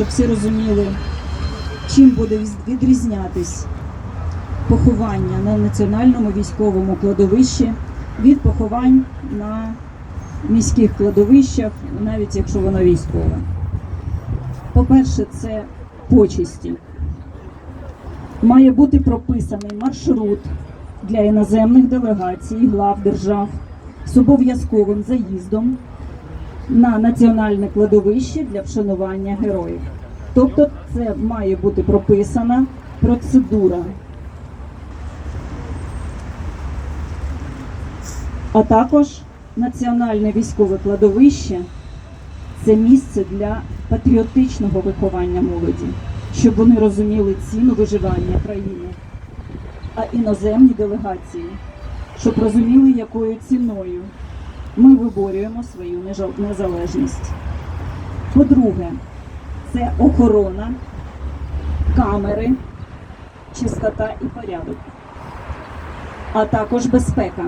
щоб всі розуміли, чим буде відрізнятись поховання на національному військовому кладовищі від поховань на міських кладовищах, навіть якщо воно військове. По-перше, це почесті. Має бути прописаний маршрут для іноземних делегацій, глав держав з обов'язковим заїздом на національне кладовище для вшанування героїв. Тобто це має бути прописана процедура. А також національне військове кладовище це місце для патріотичного виховання молоді, щоб вони розуміли ціну виживання країни, а іноземні делегації, щоб розуміли, якою ціною ми виборюємо свою незалежність. По-друге, це охорона, камери, чистота і порядок, а також безпека.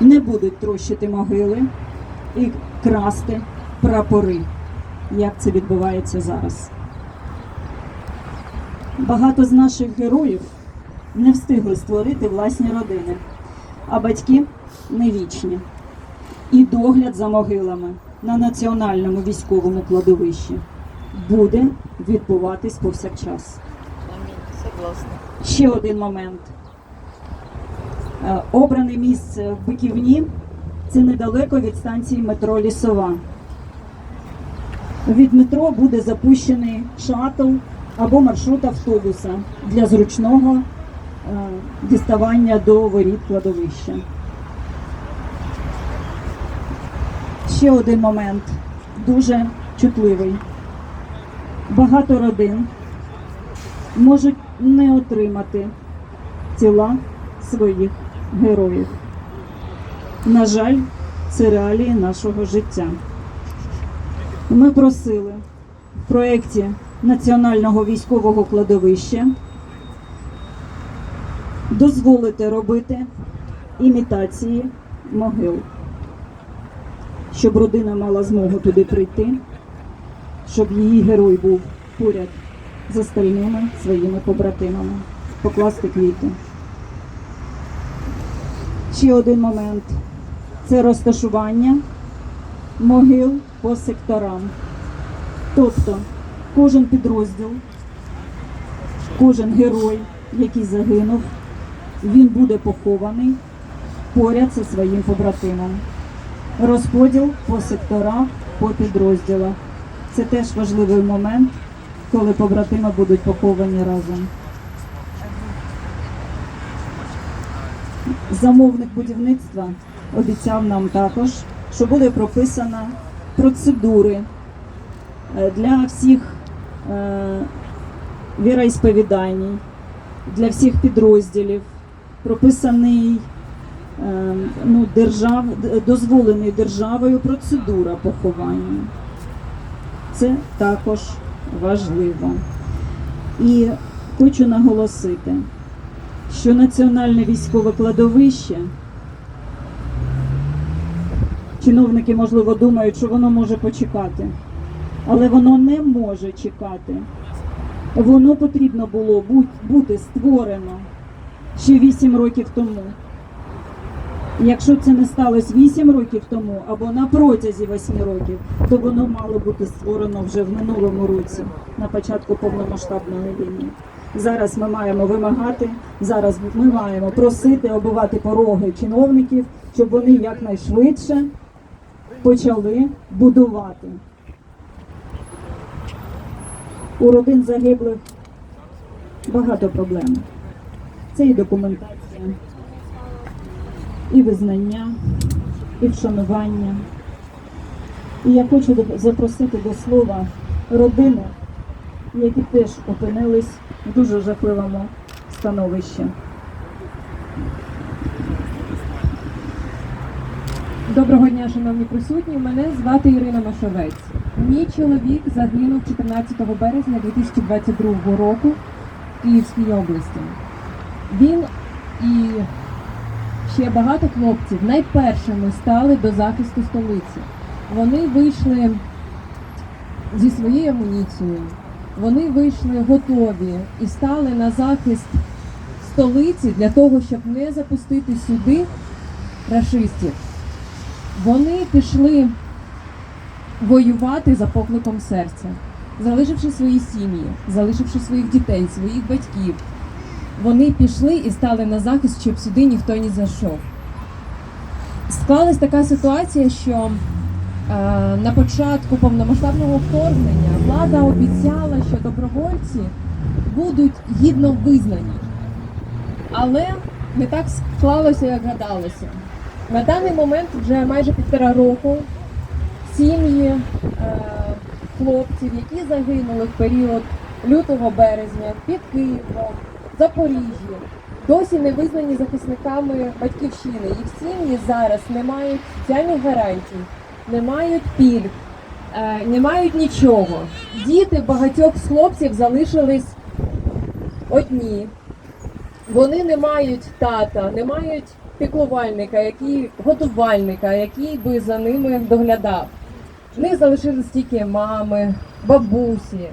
Не будуть трощити могили і красти прапори, як це відбувається зараз. Багато з наших героїв не встигли створити власні родини, а батьки не вічні. І догляд за могилами на національному військовому кладовищі буде відбуватись повсякчас. Ще один момент. Е, Обране місце в Биківні це недалеко від станції метро Лісова. Від метро буде запущений шатл або маршрут автобуса для зручного діставання до воріт кладовища. Ще один момент дуже чутливий. Багато родин можуть не отримати тіла своїх героїв. На жаль, це реалії нашого життя. Ми просили в проєкті Національного військового кладовища дозволити робити імітації могил, щоб родина мала змогу туди прийти, щоб її герой був поряд з остальними своїми побратимами, покласти квіти. Ще один момент це розташування могил по секторам. Тобто кожен підрозділ, кожен герой, який загинув, він буде похований поряд зі своїм побратимом. Розподіл по секторах, по підрозділах. Це теж важливий момент, коли побратими будуть поховані разом. Замовник будівництва обіцяв нам також, що буде прописана процедури е, для всіх е, віроісповідань, для всіх підрозділів, прописаний е, ну, держав, дозволений державою процедура поховання. Це також важливо. І хочу наголосити, що Національне військове кладовище, чиновники, можливо, думають, що воно може почекати, але воно не може чекати. Воно потрібно було бути створено ще 8 років тому. Якщо це не сталося 8 років тому або на протязі 8 років, то воно мало бути створено вже в минулому році, на початку повномасштабної війни. Зараз ми маємо вимагати, зараз ми маємо просити оббивати пороги чиновників, щоб вони якнайшвидше почали будувати. У родин загиблих багато проблем. Це і документація, і визнання, і вшанування. І я хочу запросити до слова родини, які теж опинились в дуже жахливому становищі. Доброго дня, шановні присутні. Мене звати Ірина Машовець. Мій чоловік загинув 14 березня 2022 року в Київській області. Він і ще багато хлопців найпершими стали до захисту столиці. Вони вийшли зі своєю амуніцією. Вони вийшли готові і стали на захист столиці для того, щоб не запустити сюди рашистів. Вони пішли воювати за покликом серця, залишивши свої сім'ї, залишивши своїх дітей, своїх батьків. Вони пішли і стали на захист, щоб сюди ніхто не зайшов. Склалась така ситуація, що е, на початку повномасштабного вторгнення влада обіцяла, що добровольці будуть гідно визнані. Але не так склалося, як гадалося. На даний момент вже майже півтора року сім'ї е, хлопців, які загинули в період лютого березня під Києвом, Запоріжжі, досі не визнані захисниками батьківщини. Їх сім'ї зараз не мають соціальних гарантій, не мають пільг, е, не мають нічого. Діти багатьох хлопців залишились одні. Вони не мають тата, не мають піклувальника, який годувальника, який би за ними доглядав. В них залишились тільки мами, бабусі.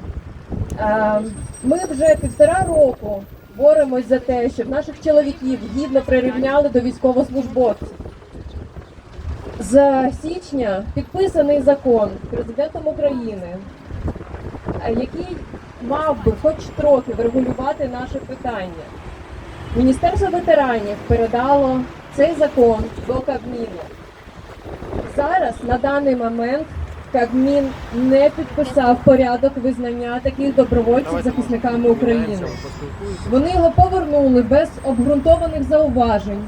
Е, Ми вже півтора року боремось за те, щоб наших чоловіків гідно прирівняли до військовослужбовців. З січня підписаний закон президентом України, е, який мав би хоч трохи врегулювати наше питання. Міністерство ветеранів передало цей закон до Кабміну. Зараз на даний момент Кабмін не підписав порядок визнання таких добровольців захисниками України. Вони його повернули без обґрунтованих зауважень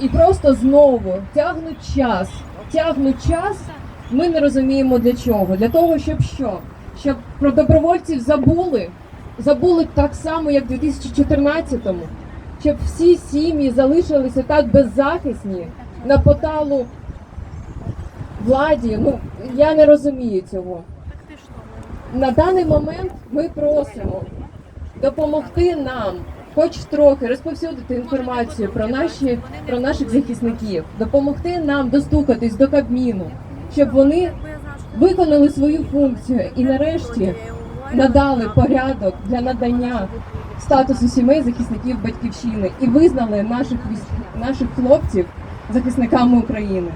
і просто знову тягнуть час. Тягнуть час. Ми не розуміємо для чого. Для того, щоб що? Щоб про добровольців забули, забули так само, як в 2014-му, щоб всі сім'ї залишилися так беззахисні на поталу владі. Ну я не розумію цього. На даний момент ми просимо допомогти нам, хоч трохи розповсюдити інформацію про наші про наших захисників, допомогти нам достукатись до Кабміну, щоб вони виконали свою функцію і нарешті надали порядок для надання статусу сімей захисників батьківщини і визнали наших наших хлопців захисниками України.